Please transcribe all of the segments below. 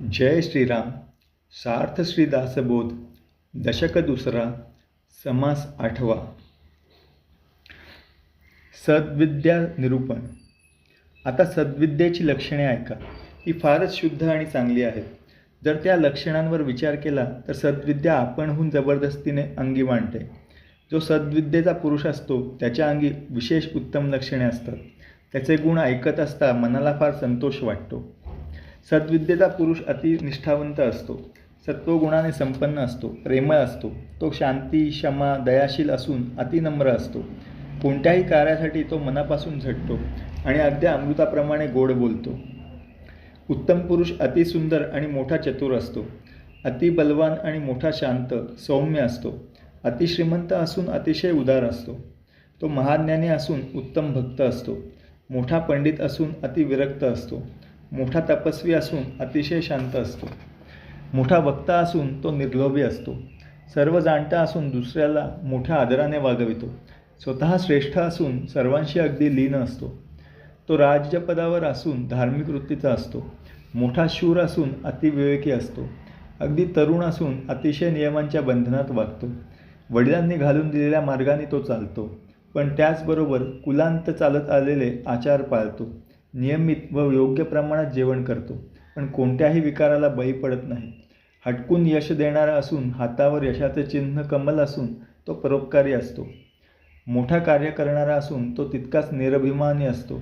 जय श्रीराम सार्थ श्रीदासबोध दशक दुसरा समास आठवा. सद्विद्या निरूपण. आता सद्विद्येची लक्षणे ऐका. ही फारच शुद्ध आणि चांगली आहेत. जर त्या लक्षणांवर विचार केला तर सद्विद्या आपणहून जबरदस्तीने अंगी मांडते जो सद्विद्येचा पुरुष असतो त्याच्या अंगी विशेष उत्तम लक्षणे असतात. त्याचे गुण ऐकत असता मनाला फार संतोष वाटतो. सद्विद्येचा पुरुष अति निष्ठावंत असतो सत्वगुणाने संपन्न असतो. प्रेमळ असतो. तो शांती क्षमा दयाशील असून अतिनम्र असतो. कोणत्याही कार्यासाठी तो मनापासून झटतो आणि अगदी अमृताप्रमाणे गोड बोलतो. उत्तम पुरुष अतिसुंदर आणि मोठा चतुर असतो. अतिबलवान आणि मोठा शांत सौम्य असतो. अतिश्रीमंत असून अतिशय उदार असतो. तो महाज्ञानी असून उत्तम भक्त असतो. मोठा पंडित असून अतिविरक्त असतो. मोठा तपस्वी असून अतिशय शांत असतो. मोठा वक्ता असून तो निर्लोभी असतो. सर्व जाणता असून दुसऱ्याला मोठ्या आदराने वागवितो. स्वतः श्रेष्ठ असून सर्वांशी अगदी लीन असतो. तो राज्यपदावर असून धार्मिक वृत्तीचा असतो. मोठा शूर असून अतिविवेकी असतो. अगदी तरुण असून अतिशय नियमांच्या बंधनात वागतो. वडिलांनी घालून दिलेल्या मार्गाने तो चालतो. पण त्याचबरोबर कुलांत चालत आलेले आचार पाळतो. नियमित व योग्य प्रमाणात जेवण करतो. पण कोणत्याही विकाराला बळी पडत नाही. हटकून यश देणारा असून हातावर यशाचे चिन्ह कमल असून तो परोपकारी असतो. मोठा कार्य करणारा असून तो तितकाच निरभिमानी असतो.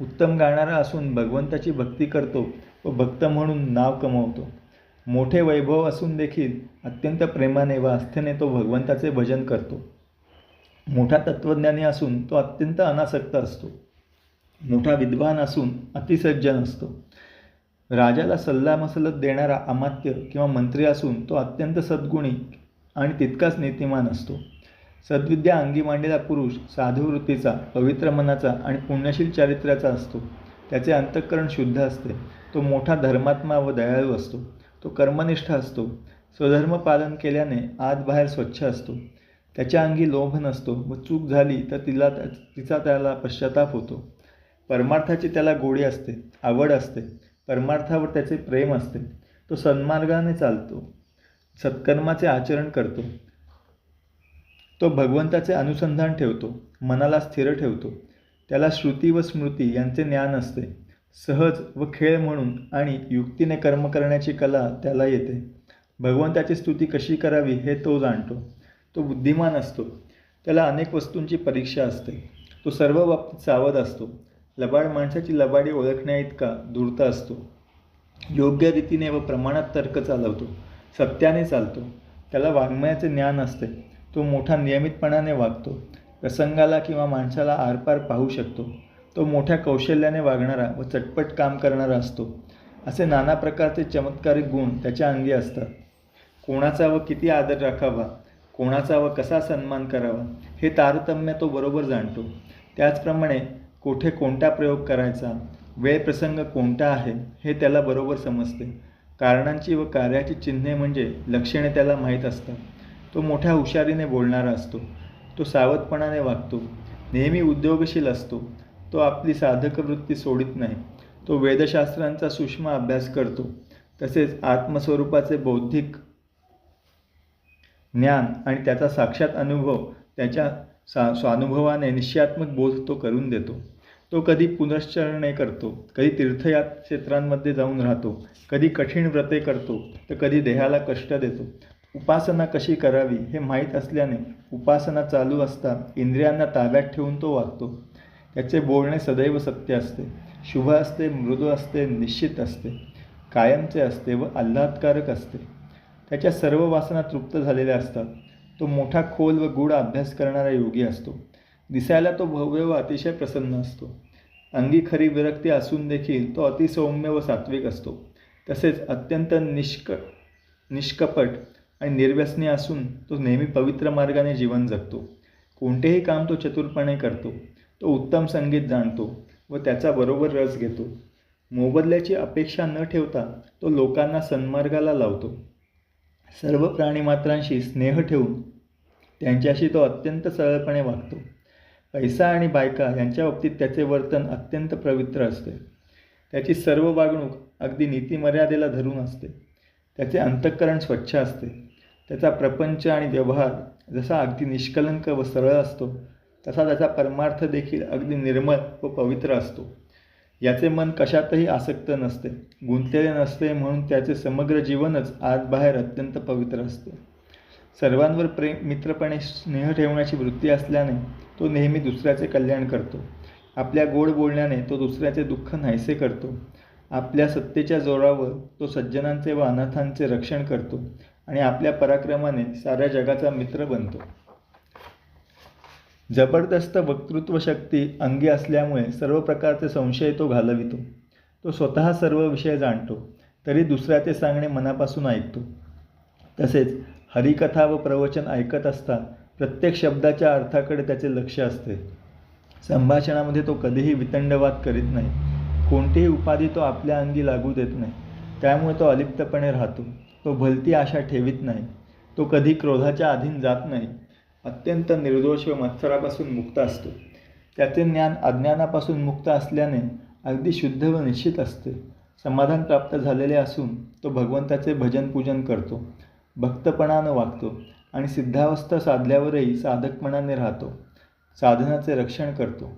उत्तम गाणारा असून भगवंताची भक्ती करतो व भक्त म्हणून नाव कमवतो. मोठे वैभव असून देखील अत्यंत प्रेमाने व आस्थेने तो भगवंताचे भजन करतो. मोठा तत्त्वज्ञानी असून तो अत्यंत अनासक्त असतो. मोठा विद्वान असून अतिसज्जन असतो. राजाला सल्लामसलत देणारा अमात्य किंवा मंत्री असून तो अत्यंत सद्गुणी आणि तितकाच नीतिमान असतो. सद्विद्या अंगी मांडलेला पुरुष साधुवृत्तीचा पवित्र मनाचा आणि पुण्यशील चारित्र्याचा असतो. त्याचे अंतःकरण शुद्ध असते. तो मोठा धर्मात्मा व दयाळू असतो. तो कर्मनिष्ठ असतो. स्वधर्म पालन केल्याने आत बाहेर स्वच्छ असतो. त्याच्या अंगी लोभ नसतो व चूक झाली तर तिला तिचा त्याला पश्चाताप होतो. परमार्थाची त्याला गोडी असते आवड असते परमार्थावर त्याचे प्रेम असते. तो सन्मार्गाने चालतो सत्कर्माचे आचरण करतो. तो भगवंताचे अनुसंधान ठेवतो मनाला स्थिर ठेवतो. त्याला श्रुती व स्मृती यांचे ज्ञान असते. सहज व खेळ म्हणून आणि युक्तीने कर्म करण्याची कला त्याला येते. भगवंताची स्तुती कशी करावी हे तो जाणतो. तो बुद्धिमान असतो. त्याला अनेक वस्तूंची परीक्षा असते. तो सर्व बाबतीत सावध असतो. लबाड माणसाची लबाडी ओळखण्याइतका धूर्त असतो. योग्य रीतीने व प्रमाणात तर्क चालवतो. सत्याने चालतो. त्याला वाङ्मयाचे ज्ञान असते. तो मोठा नियमितपणाने वागतो. प्रसंगाला किंवा माणसाला आरपार पाहू शकतो. तो मोठ्या कौशल्याने वागणारा व चटपट काम करणारा असतो. असे नाना प्रकारचे चमत्कारिक गुण त्याच्या अंगी असतात. कोणाचा व किती आदर राखावा? कोणाचा व कसा सन्मान करावा? हे तारतम्य तो बरोबर जाणतो. त्याचप्रमाणे कोठे कोणता प्रयोग करायचा वेळ प्रसंग कोणता आहे हे त्याला बरोबर समजते. कारणांची व कार्याची चिन्हे म्हणजे लक्षणे त्याला माहीत असतात. तो मोठ्या हुशारीने बोलणारा असतो. तो सावधपणाने वागतो. नेहमी उद्योगशील असतो. तो आपली साधक वृत्ती सोडित नाही. तो वेदशास्त्रांचा सूक्ष्म अभ्यास करतो. तसेच आत्मस्वरूपाचे बौद्धिक ज्ञान आणि त्याचा साक्षात अनुभव त्याच्या सा स्वानुभवाने निश्चयात्मक बोध तो करून देतो. तो कधी पुनश्चरणे करतो कधी तीर्थयात क्षेत्रांमध्ये जाऊन राहतो कधी कठीण व्रते करतो तर कधी देहाला कष्ट देतो. उपासना कशी करावी हे माहीत असल्याने उपासना चालू असता इंद्रियांना ताब्यात ठेवून तो वागतो. त्याचे बोलणे सदैव सत्य असते. शुभ असते मृदू असते निश्चित असते. कायमचे असते व आल्हादकारक असते. त्याच्या सर्व वासना तृप्त झालेल्या असतात. तो मोठा खोल व गूढ अभ्यास करणारा योगी असतो. दिसायला तो भव्य व अतिशय प्रसन्न असतो. अंगी खरी विरक्ती असून देखील तो अतिसौम्य व सात्विक असतो. तसेच अत्यंत निष्क निष्कपट आणि निर्व्यसनी असून तो नेहमी पवित्र मार्गाने जीवन जगतो. कोणतेही काम तो चतुरपणे करतो. तो उत्तम संगीत जाणतो व त्याचा बरोबर रस घेतो. मोबदल्याची अपेक्षा न ठेवता तो लोकांना सन्मार्गाला लावतो. सर्व प्राणीमात्रांशी स्नेह ठेवून त्यांच्याशी तो अत्यंत सरळपणे वागतो. पैसा आणि बायका यांच्या बाबतीत त्याचे वर्तन अत्यंत पवित्र असते. त्याची सर्व वागणूक अगदी नीतिमर्यादेला धरून असते. त्याचे अंतःकरण स्वच्छ असते. त्याचा प्रपंच आणि व्यवहार जसा अगदी निष्कलंक व सरळ असतो तसा त्याचा परमार्थ देखील अगदी निर्मळ व पवित्र असतो. याचे मन कशातही आसक्त नसते गुंतलेले नसते म्हणून त्याचे समग्र जीवनच आतबाहेर अत्यंत पवित्र असते. सर्वांवर प्रेम मित्रपणे स्नेह ठेवण्याची वृत्ती असल्याने तो नेहमी दुसऱ्याचे कल्याण करतो. आपल्या गोड बोलण्याने तो दुसऱ्याचे दुःख नाहीसे करतो. आपल्या सत्तेच्या जोरावर तो सज्जनांचे व अनाथांचे रक्षण करतो आणि आपल्या पराक्रमाने साऱ्या जगाचा मित्र बनतो. जबरदस्त वक्तृत्व शक्ती अंगी असल्यामुळे सर्व प्रकारचे संशय तो घालवितो. तो स्वतः सर्व विषय जाणतो तरी दुसऱ्याचे सांगणे मनापासून ऐकतो. तसेच हरिकथा व प्रवचन ऐकत असता प्रत्येक शब्दाच्या अर्थाकडे त्याचे लक्ष असते. संभाषणामध्ये तो कधीही वितंडवाद करीत नाही. कोणतीही उपाधी तो आपल्या अंगी लागू देत नाही. त्यामुळे तो अलिप्तपणे राहतो. तो भलती आशा ठेवीत नाही. तो कधी क्रोधाच्या अधीन जात नाही. अत्यंत निर्दोष व मत्सरापासून मुक्त असतो. त्याचे ज्ञान अज्ञानापासून मुक्त असल्याने अगदी शुद्ध व निश्चित असते. समाधान प्राप्त झालेले असून तो भगवंताचे भजन पूजन करतो. भक्तपणानं वागतो आणि सिद्धावस्था साधल्यावरही साधकपणाने राहतो. साधनाचे रक्षण करतो.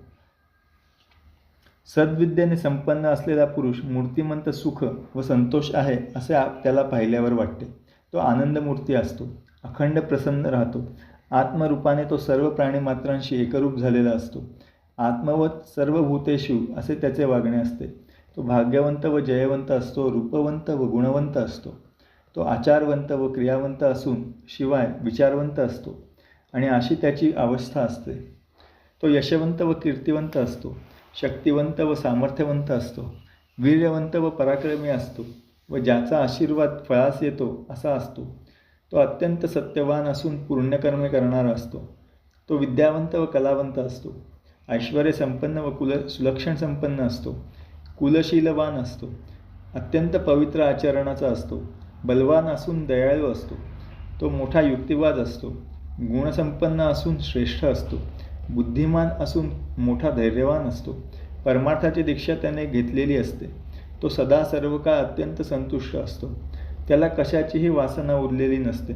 सद्विद्येने संपन्न असलेला पुरुष मूर्तिमंत सुख व संतोष आहे असे आप त्याला पाहिल्यावर वाटते. तो आनंदमूर्ती असतो अखंड प्रसन्न राहतो. आत्मरूपाने तो सर्व प्राणीमात्रांशी एकरूप झालेला असतो. आत्मवत सर्व भूतेषु असे त्याचे वागणे असते. तो भाग्यवंत व जयवंत असतो रूपवंत व गुणवंत असतो. तो आचारवंत व क्रियावंत असून शिवाय विचारवंत असतो आणि अशी त्याची अवस्था असते. तो यशवंत व कीर्तिवंत असतो शक्तिवंत व सामर्थ्यवंत असतो वीर्यवंत व पराक्रमी असतो व ज्याचा आशीर्वाद फळास येतो असा असतो. तो अत्यंत सत्यवान असून पुण्यकर्मे करणारा असतो. तो विद्यावंत व कलावंत असतो. ऐश्वर संपन्न व कुल सुलक्षण संपन्न असतो. कुलशीलवान असतो. अत्यंत पवित्र आचरणाचा असतो. बलवान असून दयाळू असतो. तो मोठा युक्तिवाद असतो. गुणसंपन्न असून श्रेष्ठ असतो. बुद्धिमान असून मोठा धैर्यवान असतो. परमार्थाची दीक्षा त्याने घेतलेली असते. तो सदा सर्व काळ अत्यंत संतुष्ट असतो. त्याला कशाचीही वासना उरलेली नसते.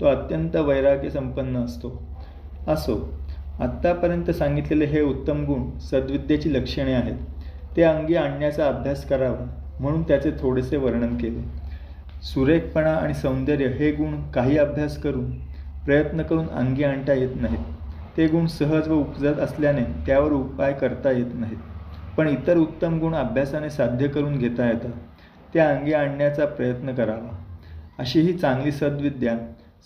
तो अत्यंत वैराग्य संपन्न असतो. असो आत्तापर्यंत सांगितलेले हे उत्तम गुण सद्विद्येची लक्षणे आहेत. ते अंगी आणण्याचा अभ्यास करावा म्हणून त्याचे थोडेसे वर्णन केले. सुरेखपणा आणि सौंदर्य हे गुण काही अभ्यास करून प्रयत्न करून अंगी आणता येत नाहीत. ते गुण सहज व उपजत असल्याने त्यावर उपाय करता येत नाहीत. पण इतर उत्तम गुण अभ्यासाने साध्य करून घेता येतात. त्या अंगी आणण्याचा प्रयत्न करावा. अशी ही चांगली सद्विद्या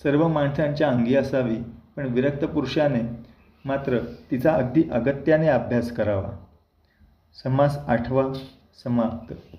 सर्व माणसांच्या अंगी असावी पण विरक्त पुरुषाने मात्र तिचा अगदी अगत्याने अभ्यास करावा. समास आठवा समाप्त.